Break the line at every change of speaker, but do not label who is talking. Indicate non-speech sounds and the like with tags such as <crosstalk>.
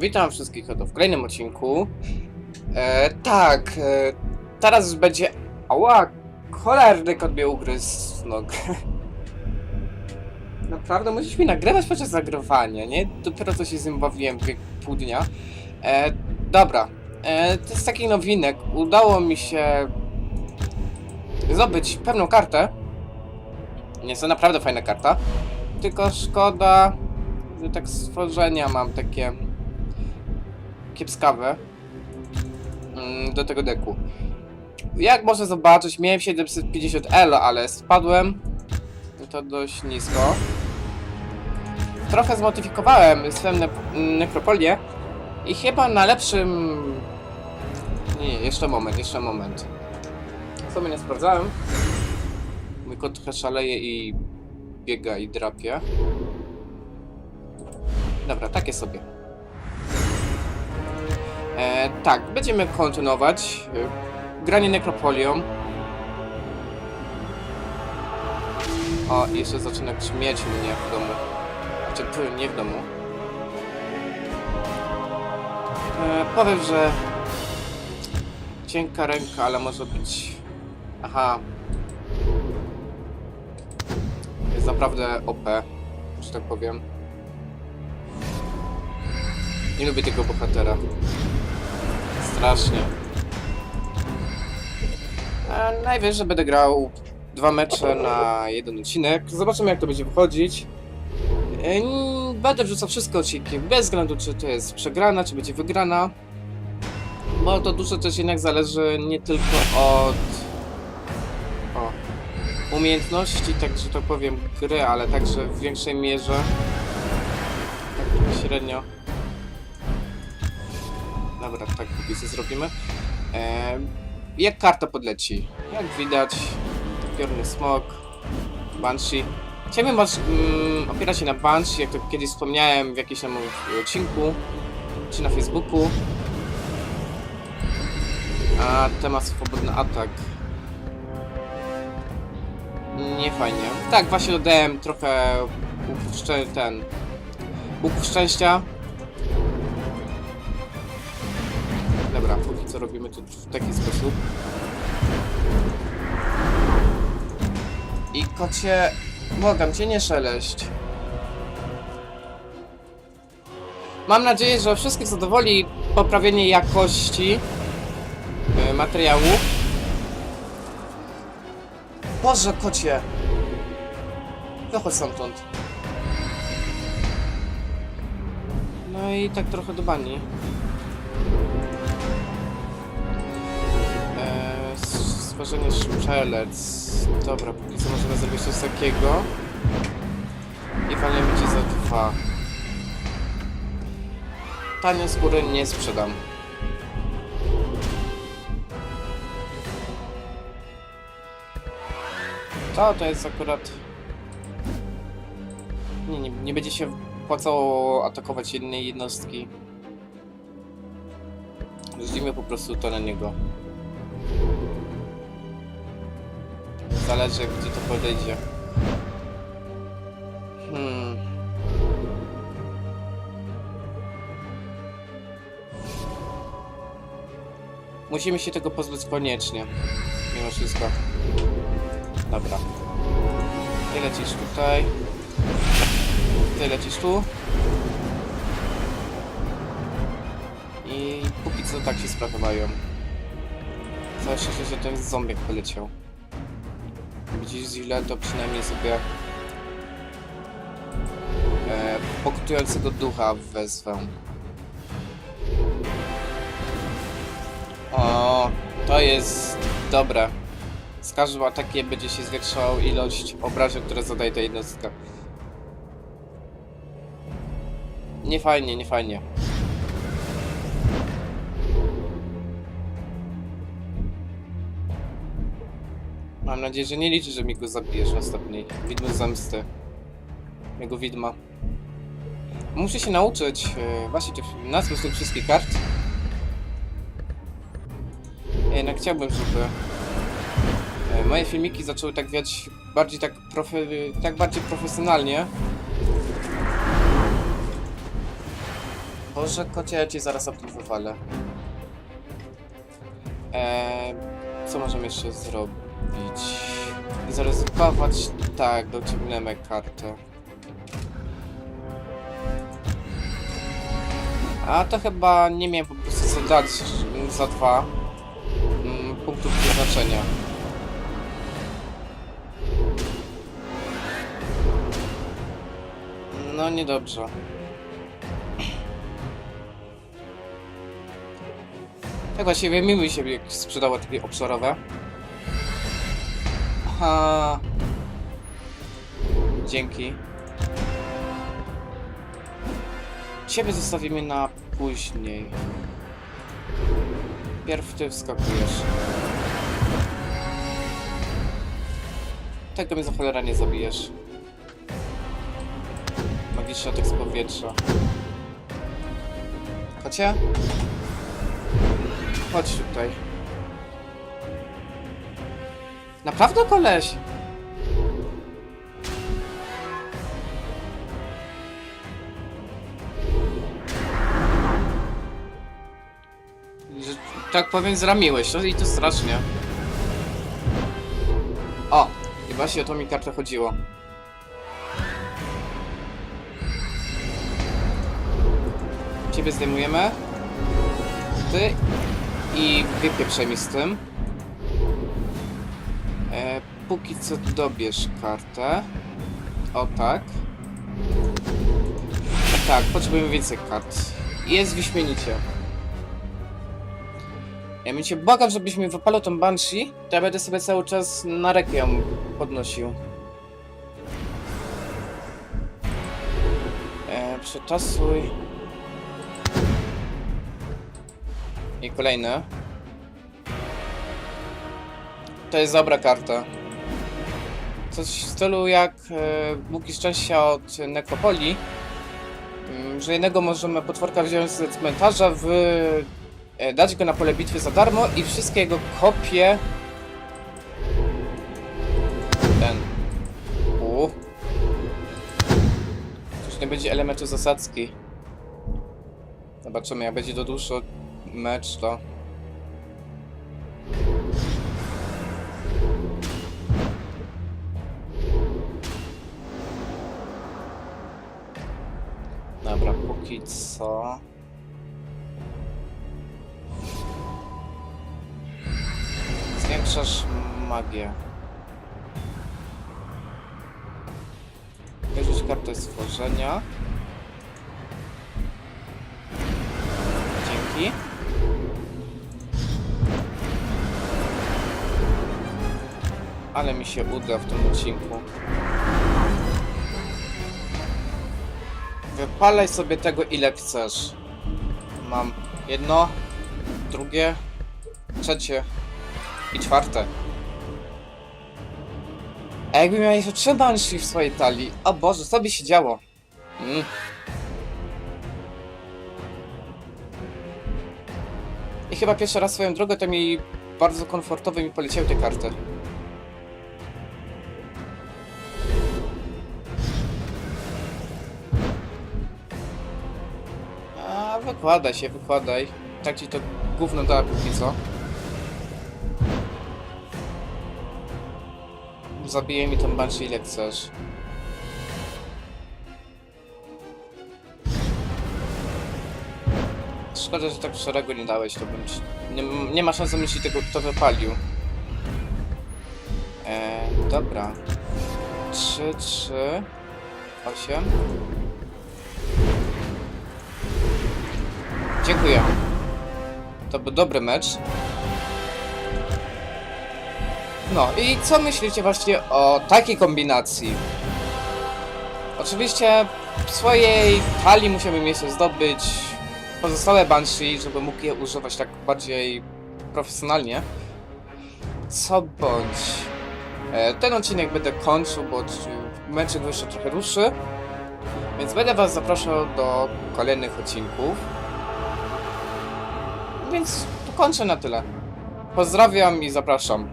Witam wszystkich w kolejnym odcinku. E, tak, e, teraz już będzie... Ała, cholerny kot mnie ugryzł z nóg. <laughs> Naprawdę musisz mi nagrywać podczas nagrywania, nie? Dopiero co się z nim bawiłem pół dnia. E, dobra, e, to jest taki nowinek. Udało mi się zdobyć pewną kartę. Jest to naprawdę fajna karta. Tylko szkoda, że tak stworzenia mam takie kiepskawe mm, do tego deku. Jak można zobaczyć, miałem 750 elo, ale spadłem to dość nisko. Trochę zmodyfikowałem swoją ne nekropolię i chyba na lepszym... Nie, nie, jeszcze moment, jeszcze moment. Sobie nie sprawdzałem. Mój kot trochę szaleje i biega i drapie. Dobra, takie sobie. E, tak, będziemy kontynuować e, granie nekropolią. O, jeszcze zaczyna grzmieć mnie w domu. Znaczy, nie w domu. E, powiem, że cienka ręka, ale może być... Aha. Jest naprawdę OP, że tak powiem. Nie lubię tego bohatera. Strasznie. A najwyżej będę grał dwa mecze na jeden odcinek. Zobaczymy jak to będzie wychodzić. Będę wrzucał wszystkie odcinki, bez względu czy to jest przegrana, czy będzie wygrana. Bo to dużo też jednak zależy nie tylko od o, umiejętności, tak że to powiem, gry, ale także w większej mierze tak średnio Dobra, tak co zrobimy. E, jak karta podleci? Jak widać, piorny smok, Banshee. Chciałbym was, mm, opierać się na Banshee, jak to kiedyś wspomniałem w jakimś tam odcinku, czy na Facebooku. A temat swobodny atak. Nie fajnie. Tak, właśnie dodałem trochę ten łuku szczęścia. Dobra, póki co robimy to w taki sposób. I kocie, błagam cię, nie szeleść. Mam nadzieję, że wszystkich zadowoli poprawienie jakości e, materiału. Boże, kocie! Wychodź stamtąd. No i tak trochę do bani. Stworzenie strzelec. Dobra, póki co możemy zrobić coś takiego. I walniemy cię za dwa. Tanie skóry nie sprzedam. To, to jest akurat... Nie, nie, nie będzie się opłacało atakować jednej jednostki. Rzucimy po prostu to na niego. Zależy gdzie to podejdzie. Hmm. Musimy się tego pozbyć koniecznie. Mimo wszystko. Dobra. Ty lecisz tutaj. Ty lecisz tu. I póki co tak się sprawy mają. Całe szczęście, że ten zombiak poleciał. Widzisz źle, to przynajmniej sobie e, pokutującego ducha wezwę. O, to jest dobre. Z każdym atakiem będzie się zwiększała ilość obrażeń, które zadaje ta jednostka. Nie fajnie, nie fajnie. Mam nadzieję, że nie liczy, że mi go zabijesz w następnej. Widmo zemsty. Jego widma. Muszę się nauczyć e, właśnie tych nazw tych wszystkich kart. Ja jednak chciałbym, żeby e, moje filmiki zaczęły tak wiać bardziej tak, profe, tak bardziej profesjonalnie. Boże, kocie, ja ci zaraz optyk wywalę. Eee, co możemy jeszcze zrobić? Zaryzykować? Tak, dociągnemy kartę. A to chyba nie miałem po prostu co dać za dwa mm, punktów przeznaczenia. No niedobrze. Tak właściwie miły się sprzedało takie obszarowe. Aha. Dzięki. Ciebie zostawimy na później. Pierw ty wskakujesz. Tego mnie za cholera nie zabijesz. Magiczny atak z powietrza. Kocie? Chodź tutaj. Naprawdę koleś? Tak powiem, zramiłeś to i to strasznie. O! I właśnie o to mi kartę chodziło. Ciebie zdejmujemy. Ty i wypieprzaj mi z tym. E, póki co dobierz kartę. O tak. Tak, potrzebujemy więcej kart. Jest wyśmienicie. Ja bym cię błagał, żebyś mi wypalał tą Banshee, to ja będę sobie cały czas na rekę ją podnosił. E. I kolejny. To jest dobra karta. Coś w stylu jak e, Buki Szczęścia od Nekropolii, mm, że jednego możemy potworka wziąć ze cmentarza, e, dać go na pole bitwy za darmo i wszystkie jego kopie... Ten... U. Już nie będzie elementu zasadzki. Zobaczymy, jak będzie to dłuższy mecz, to... Dobra, póki co... Zwiększasz magię. Wyrzuć kartę stworzenia. Dzięki. Ale mi się uda w tym odcinku. Wypalaj sobie tego ile chcesz. Mam jedno, drugie, trzecie i czwarte. A jakbym miał jeszcze trzy Banshee w swojej talii, o Boże, co by się działo? Mm. I chyba pierwszy raz swoją drogę to mi bardzo komfortowo mi poleciały te karty. Wykładaj się, wykładaj. Tak ci to gówno da póki co. Zabije mi tą banshee ile chcesz. Szkoda, że tak szeregu nie dałeś, to bym ci... nie, nie ma szans, żebym ci tego to wypalił. Eee, dobra. 3, 3, 8. Dziękuję. To był dobry mecz. No i co myślicie właśnie o takiej kombinacji? Oczywiście w swojej talii musiałbym jeszcze zdobyć pozostałe Banshee, żeby mógł je używać tak bardziej profesjonalnie. Co bądź. E, ten odcinek będę kończył, bo meczek jeszcze trochę dłuższy. Więc będę was zapraszał do kolejnych odcinków. Więc kończę na tyle. Pozdrawiam i zapraszam.